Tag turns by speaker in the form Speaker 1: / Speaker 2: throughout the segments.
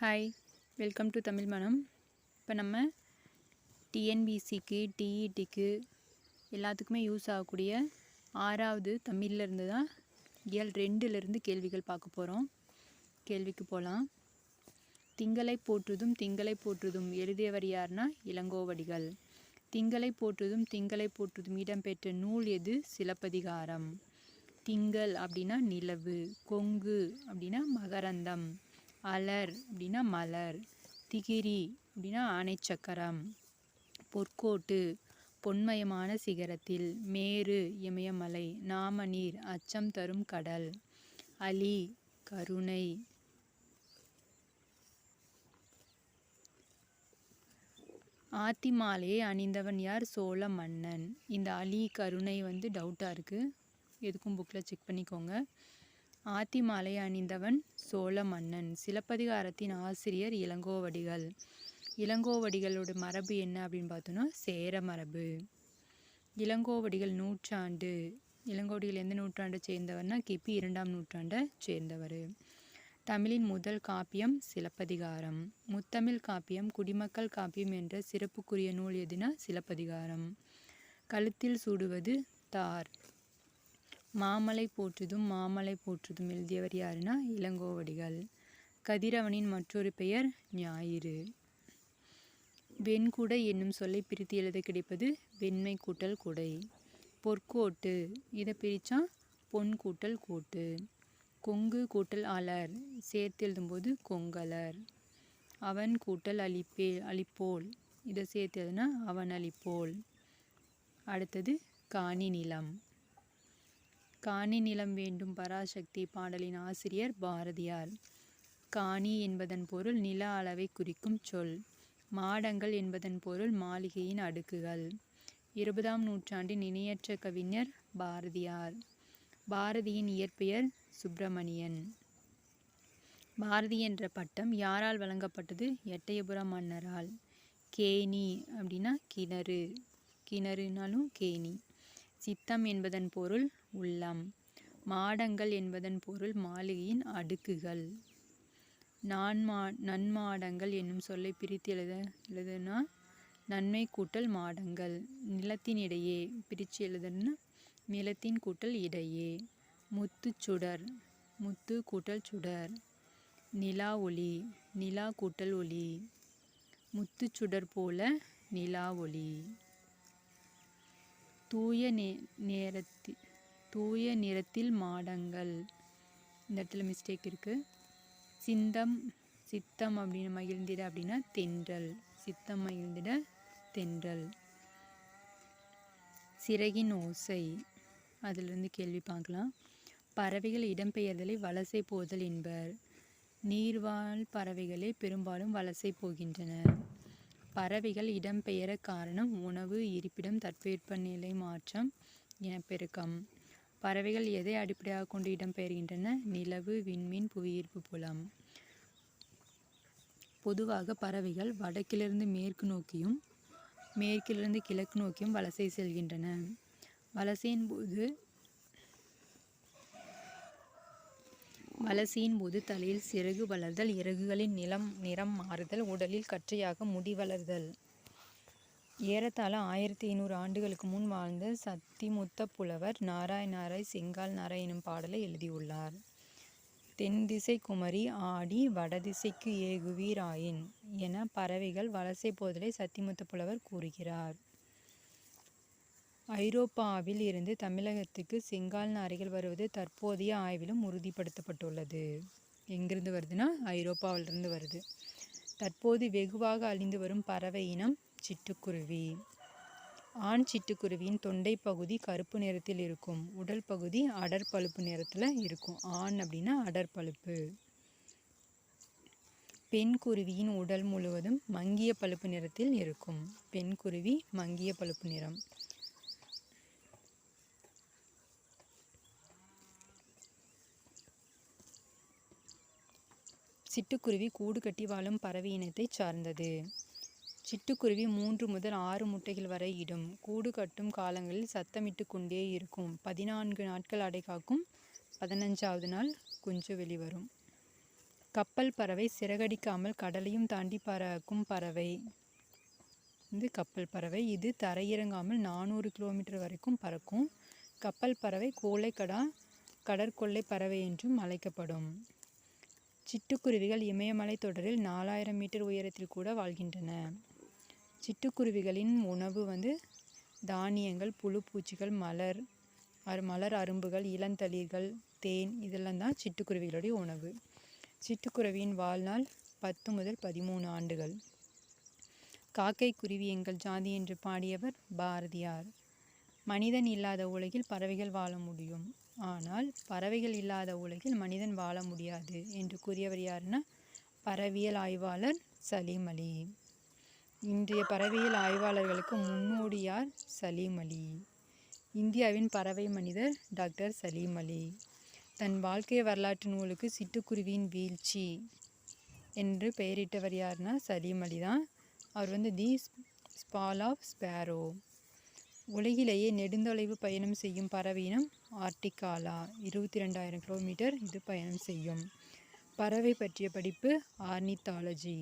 Speaker 1: Hi welcome to Tamil மனம் இப்போ நம்ம டிஎன்பிசிக்கு டிஇடிக்கு எல்லாத்துக்குமே யூஸ் ஆகக்கூடிய ஆறாவது தமிழ்லேருந்து தான் இயல் ரெண்டுலேருந்து கேள்விகள் பார்க்க போகிறோம் கேள்விக்கு போகலாம் திங்களை போற்றுதும் திங்களை போற்றுதும் எழுதியவர் யார்னா இளங்கோவடிகள். திங்களை போற்றுதும் திங்களை போற்றுதும் இடம்பெற்ற நூல் எது? சிலப்பதிகாரம். திங்கள் அப்படின்னா நிலவு கொங்கு அப்படின்னா மகரந்தம். அலர் அப்படின்னா மலர் திகிரி அப்படின்னா ஆணைச்சக்கரம் பொற்கோட்டு பொன்மயமான சிகரத்தில் மேரு இமயமலை நாமநீர் அச்சம் தரும் கடல் அலி கருணை. ஆத்தி மாலையை அணிந்தவன் யார்? சோழ மன்னன். இந்த அலி கருணை வந்து டவுட்டாக இருக்குது எதுக்கும் புக்கில் செக் பண்ணிக்கோங்க. ஆத்திமாலை அணிந்தவன் சோழ மன்னன். சிலப்பதிகாரத்தின் ஆசிரியர் இளங்கோவடிகள். இளங்கோவடிகளோட மரபு என்ன அப்படின்னு பார்த்தோன்னா சேர மரபு. இளங்கோவடிகள் நூற்றாண்டு இளங்கோவடிகள் எந்த நூற்றாண்டை சேர்ந்தவர்னா கிபி இரண்டாம் நூற்றாண்டை சேர்ந்தவர். தமிழின் முதல் காப்பியம் சிலப்பதிகாரம். முத்தமிழ் காப்பியம் குடிமக்கள் காப்பியம் என்ற சிறப்புக்குரிய நூல் எதுனா சிலப்பதிகாரம். கழுத்தில் சூடுவது தார். மாமலை போற்றுதும் மாமலை போற்றுதும் எழுதியவர் யாருன்னா இளங்கோவடிகள். கதிரவனின் மற்றொரு பெயர் ஞாயிறு. வெண்குடை என்னும் சொல்லை பிரித்து எழுத கிடைப்பது வெண்மை கூட்டல் குடை. பொற்கோட்டு இதை பிரித்தா பொன் கூட்டல் கோட்டு. கொங்கு கூட்டல் அலர் சேர்த்து எழுதும்போது கொங்கலர். அவன் கூட்டல் அழிப்பே அழிப்போல் இதை சேர்த்து எழுதுனா அவன் அழிப்போல். அடுத்தது காணி நிலம். காணி நிலம் வேண்டும் பராசக்தி பாடலின் ஆசிரியர் பாரதியார். காணி என்பதன் பொருள் நில அளவை குறிக்கும் சொல். மாடங்கள் என்பதன் பொருள் மாளிகையின் அடுக்குகள். இருபதாம் நூற்றாண்டின் இணையற்ற கவிஞர் பாரதியார். பாரதியின் இயற்பெயர் சுப்பிரமணியன். பாரதி என்ற பட்டம் யாரால் வழங்கப்பட்டது? எட்டயபுரம் மன்னரால். கேணி அப்படின்னா கிணறு. கிணறுனாலும் கேணி. சித்தம் என்பதன் பொருள் உள்ளம் மாடங்கள் என்பதன் பொருள் மாளிகையின் அடுக்குகள். நான்மா நன்மாடங்கள் என்னும் சொல்லை பிரித்து எழுத எழுதுனா நன்மை கூட்டல் மாடங்கள் நிலத்தின் இடையே பிரித்து எழுதுனா நிலத்தின் கூட்டல் இடையே. முத்து சுடர் முத்து கூட்டல் சுடர். நிலா ஒளி நிலா கூட்டல் ஒளி. முத்து சுடர் போல நிலா ஒளி. தூய நே நேரத்தி தூய நிறத்தில் மாடங்கள். இந்த இடத்துல மிஸ்டேக் இருக்குது சிந்தம் சித்தம் அப்படின்னு மகிழ்ந்திட அப்படின்னா தென்றல். சித்தம் மகிழ்ந்திட தென்றல். சிறகின் ஓசை. அதிலிருந்து கேள்வி பார்க்கலாம். பறவைகள் இடம்பெயர்தலை வலசை போதல் என்பர். நீர்வாழ் பறவைகளே பெரும்பாலும் வலசை போகின்றன. பறவைகள் இடம்பெயர காரணம் உணவு இருப்பிடம் தட்பவெப்பநிலை மாற்றம் இனப்பெருக்கம் பறவைகள் எதை அடிப்படையாக கொண்டு இடம்பெயர்கின்றன? நிலவு விண்மீன் புவியீர்ப்பு புலம். பொதுவாக பறவைகள் வடக்கிலிருந்து மேற்கு நோக்கியும் மேற்கிலிருந்து கிழக்கு நோக்கியும் வலசை செல்கின்றன. வலசையின் போது வலசையின் போது தலையில் சிறகு வளர்தல் இறகுகளின் நிலம் நிறம் மாறுதல் உடலில் கற்றையாக முடி வளர்தல். ஏறத்தாழ ஆயிரத்தி ஐநூறு ஆண்டுகளுக்கு முன் வாழ்ந்த சத்திமுத்த புலவர் நாராய் நாராய் செங்கால் நாராய் எனும் பாடலை எழுதியுள்ளார். தென்திசை குமரி ஆடி வடதிசைக்கு ஏகுவீராயின் என பறவைகள் வலசை போதலை சத்திமுத்த புலவர் கூறுகிறார். ஐரோப்பாவில் இருந்து தமிழகத்துக்கு செங்கால் நாரைகள் வருவது தற்போதைய ஆய்விலும் உறுதிப்படுத்தப்பட்டுள்ளது. எங்கிருந்து வருதுன்னா ஐரோப்பாவிலிருந்து வருது. தற்போது வெகுவாக அழிந்து வரும் பறவை இனம் சிட்டுக்குருவி. ஆண் சிட்டுக்குருவியின் தொண்டை பகுதி கருப்பு நிறத்தில் இருக்கும். உடல் பகுதி அடர் பழுப்பு நிறத்தில் இருக்கும். ஆண் அப்படின்னா அடர் பழுப்பு. பெண் குருவியின் உடல் முழுவதும் மங்கிய பழுப்பு நிறத்தில் இருக்கும். பெண் குருவி மங்கிய பழுப்பு நிறம். சிட்டுக்குருவி கூடு கட்டி வாழும் பறவை இனத்தை சார்ந்தது. சிட்டுக்குருவி மூன்று முதல் ஆறு முட்டைகள் வரை இடும். கூடு கட்டும் காலங்களில் சத்தமிட்டு கொண்டே இருக்கும். பதினான்கு நாட்கள் அடை காக்கும். பதினஞ்சாவது நாள் குஞ்சு வெளிவரும் கப்பல் பறவை சிறகடிக்காமல் கடலையும் தாண்டி பறக்கும் பறவை. இது கப்பல் பறவை. இது தரையிறங்காமல் நானூறு கிலோமீட்டர் வரைக்கும் பறக்கும். கப்பல் பறவை கோழைக்கடா கடற்கொள்ளை பறவை என்றும் அழைக்கப்படும். சிட்டுக்குருவிகள் இமயமலை தொடரில் நாலாயிரம் மீட்டர் உயரத்தில் கூட வாழ்கின்றன. சிட்டுக்குருவிகளின் உணவு வந்து தானியங்கள் புழு பூச்சிகள் மலர் அரு மலர் அரும்புகள் இளந்தளிர்கள் தேன் இதெல்லாம் தான் சிட்டுக்குருவிகளுடைய உணவு. சிட்டுக்குருவியின் வாழ்நாள் பத்து முதல் பதிமூணு ஆண்டுகள். காக்கை குருவி எங்கள் ஜாதி என்று பாடியவர் பாரதியார். மனிதன் இல்லாத உலகில் பறவைகள் வாழ முடியும். ஆனால் பறவைகள் இல்லாத உலகில் மனிதன் வாழ முடியாது என்று கூறியவர் யாருன்னா பறவியல் ஆய்வாளர் சலீம் அலி. இன்றைய பறவையியல் ஆய்வாளர்களுக்கு முன்னோடியார் சலீம் அலி. இந்தியாவின் பறவை மனிதர் டாக்டர் சலீம் அலி. தன் வாழ்க்கை வரலாற்று நூலுக்கு சிட்டுக்குருவியின் வீழ்ச்சி என்று பெயரிட்டவர் யாருன்னா சலீம் அலி தான். அவர் வந்து தி ஸ்பால் ஆஃப் ஸ்பேரோ. உலகிலேயே நெடுந்தொலைவு பயணம் செய்யும் பறவையினம் ஆர்டிகாலா. இருபத்தி ரெண்டாயிரம் கிலோமீட்டர் இது பயணம் செய்யும். பறவை பற்றிய படிப்பு ஆர்னித்தாலஜி.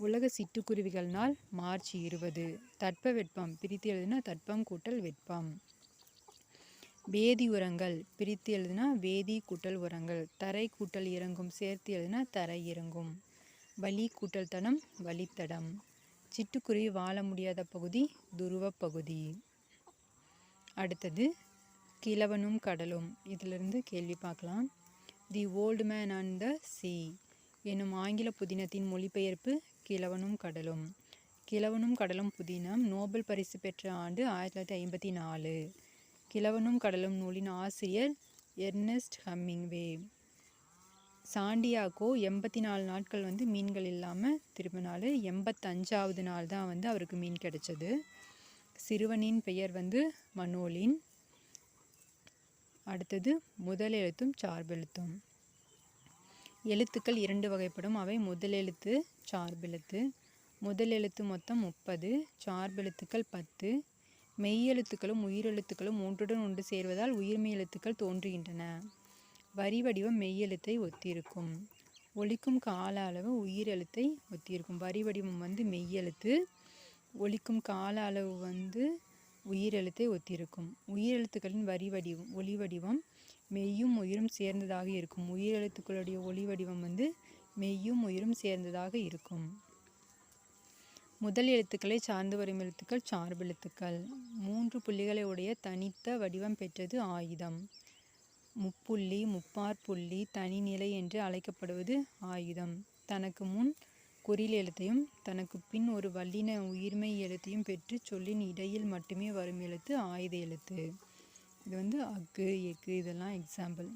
Speaker 1: உலக சிட்டுக்குருவிகள் நாள் மார்ச் இருபது. தட்பவெப்பம் பிரித்து எழுதுனா தட்பம் கூட்டல் வெப்பம் வேதி உரங்கள் பிரித்து எழுதுனா வேதி கூட்டல் உரங்கள். தரை கூட்டல் இறங்கும் சேர்த்து எழுதுனா தரை இறங்கும். வலி கூட்டல் தடம் வழித்தடம். சிட்டுக்குருவி வாழ முடியாத பகுதி துருவப் பகுதி. அடுத்தது கிழவனும் கடலும். இதிலிருந்து கேள்வி பார்க்கலாம். The old man and the sea என்னும் ஆங்கில புதினத்தின் மொழிபெயர்ப்பு கிழவனும் கடலும். கிழவனும் கடலும் புதினம் நோபல் பரிசு பெற்ற ஆண்டு ஆயிரத்தி தொள்ளாயிரத்தி ஐம்பத்தி நாலு. கிழவனும் கடலும் நூலின் ஆசிரியர் எர்னஸ்ட் ஹம்மிங்வே சாண்டியாகோ எண்பத்தி நாலு நாட்கள் வந்து மீன்கள் இல்லாமல் திரும்பினாள் எண்பத்தஞ்சாவது நாள் தான் வந்து அவருக்கு மீன் கிடைச்சது. சிறுவனின் பெயர் வந்து மனோலின். அடுத்தது முதல் எழுத்தும் சார்பெழுத்தும். எழுத்துக்கள் இரண்டு வகைப்படும். அவை முதல் எழுத்து சார்பெழுத்து. முதல் எழுத்து மொத்தம் முப்பது சார்பெழுத்துக்கள் பத்து. மெய்யெழுத்துக்களும் உயிரெழுத்துக்களும் ஒன்றுடன் ஒன்று சேர்வதால் உயிர்மெய் எழுத்துக்கள் தோன்றுகின்றன. வரி வடிவம் மெய்யெழுத்தை ஒத்திருக்கும். ஒலிக்கும் கால அளவு உயிரெழுத்தை ஒத்திருக்கும். வரி வடிவம் வந்து மெய்யெழுத்து ஒலிக்கும் கால அளவு வந்து உயிரெழுத்தை ஒத்திருக்கும். உயிரெழுத்துக்களின் வரி வடிவம் ஒளி வடிவம் மெய்யும் உயிரும் சேர்ந்ததாக இருக்கும். உயிரெழுத்துக்களுடைய ஒளி வடிவம் வந்து மெய்யும் உயிரும் சேர்ந்ததாக இருக்கும். முதல் எழுத்துக்களை சார்ந்து வரும் எழுத்துக்கள் சார்பெழுத்துக்கள் மூன்று புள்ளிகளை உடைய தனித்த வடிவம் பெற்றது ஆயுதம். முப்புள்ளி முப்பார் புள்ளி தனிநிலை என்று அழைக்கப்படுவது ஆயுதம். தனக்கு முன் குறில் எழுத்தையும் தனக்கு பின் ஒரு வல்லின உயிர்மை எழுத்தையும் பெற்று சொல்லின் இடையில் மட்டுமே வரும் எழுத்து ஆயுத எழுத்து. இது வந்து அக்கு எக்கு இதெல்லாம் எக்ஸாம்பிள்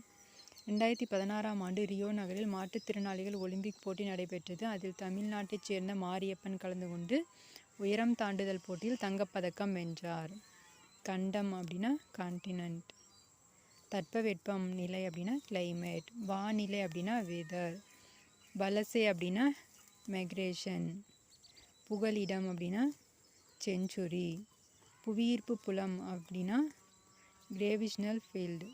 Speaker 1: ரெண்டாயிரத்தி பதினாறாம் ஆண்டு ரியோ நகரில் மாற்றுத்திறனாளிகள் ஒலிம்பிக் போட்டி நடைபெற்றது. அதில் தமிழ்நாட்டைச் சேர்ந்த மாரியப்பன் கலந்து கொண்டு உயரம் தாண்டுதல் போட்டியில் தங்கப்பதக்கம் வென்றார். கண்டம் அப்படின்னா கான்டினன்ட் தட்பவெப்பம் நிலை அப்படின்னா கிளைமேட் வானிலை அப்படின்னா வெதர் வலசை அப்படின்னா மைக்ரேஷன் புகலிடம் அப்படின்னா செஞ்சுரி புவியீர்ப்பு புலம் அப்படின்னா கிரேவிஷ்னல் ஃபீல்டு.